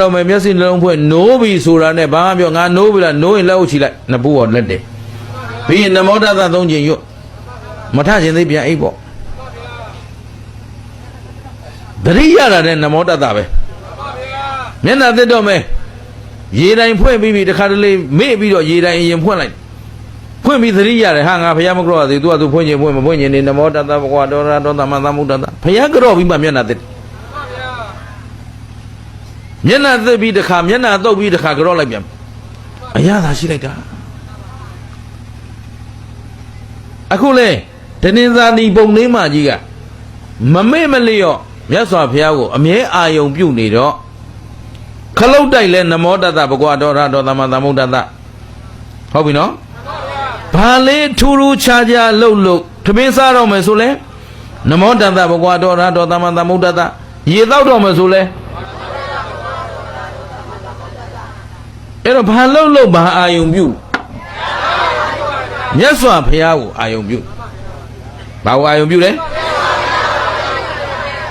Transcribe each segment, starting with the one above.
တော့မယ်မျက်စိနှလုံးဖွင့်နိုးပြီဆိုတာနဲ့ဘာမှပြောငါနိုးပြီလားနိုးရင်လက်အုပ်ချီလိုက်နှစ်ပူပေါ်လက်တယ်ပြီးရင်နမောတသသုံးချိန်ရွတ်မထခြင်းသေးပြန်အိပ်ပေါ့တတိရတာတဲ့နမောတသပဲမျက်နှာသစ်တော့မယ်ရေတိုင်ဖွင့်ပြီးပြီတခါတလေမေ့ပြီးတော့ရေတိုင်အရင်ဖွင့်လိုက်ဖွင့်ပြီးသတိရတယ်ဟာငါဘုရားမကြောက်ရသေးသူကသူဖွင့်ခြင်းဖွင့်မဖွင့်ခြင်းနေနမောတသဘဂဝါတော်ရတော်သမသမုဒ္ဒတဘုရားကြောက်ပြီးမှမျက်နှာသစ် မျက်နှာသက်ပြီးတခါမျက်နှာတုပ်ပြီးတခါကြော့လိုက်ပြန်အရသာရှိလိုက်တာအခုလေတနင်္သာရီပုံနှင်းမကြီးကမမေ့မလျော့မြတ်စွာဘုရားကိုအမြဲအာယုံပြုနေတော့ခလုတ်တိုက်လဲနမောတတဘဂဝါတော်ရတော်သမသမုဒ္ဒတဟုတ်ပြီနော်ဘာလေးထူးထူးခြားခြားလှုပ်လှုပ်သမင်းစားတော့မယ်ဆိုလဲနမောတတဘဂဝါတော်ရတော်သမသမုဒ္ဒတရေတောက်တော့မယ်ဆိုလဲ အဲ့တော့ဘာလုံးလုံးဘာအာယုံပြုမြတ်စွာဘုရားကိုအာယုံပြုဘာကိုအာယုံပြုလဲ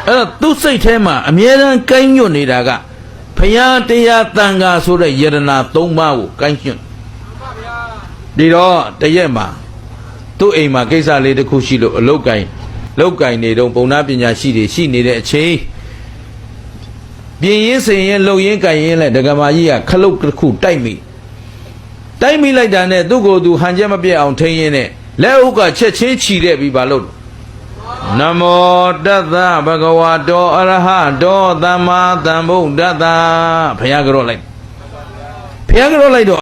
အဲ့တော့သူ့စိတ်ထဲမှာအမြဲတမ်းကိုင်းညွတ်နေတာကဘုရားတရားတန်ခါဆိုတဲ့ယရနာ၃ပါးကိုကိုင်းညွတ်ဒီတော့တရက်မှာသူ့အိမ်မှာကိစ္စလေးတစ်ခုရှိလို့အလုတ်ကင်လုတ်ကင်နေတော့ပုံနာပညာရှိတွေရှိနေတဲ့အချိန် ပြင်ရင်းစင်ရင်လှုပ်ရင်းကင်ရင်းလဲဒကမာကြီးကခလုတ်တစ်ခုတိုက်မိတိုက်မိလိုက်တာနဲ့သူ့ကိုယ်သူဟန်ချက်မပြတ်အောင်ထိန်းရင်းနဲ့လက်ဥကချက်ချင်းခြီတဲ့ပြီးပါလို့နမောတတ္တဗဂဝတောအရဟတောသမ္မာသမ္ဗုဒ္ဓတ္တဘုရားကြော့လိုက်ဘုရားကြော့လိုက်တော့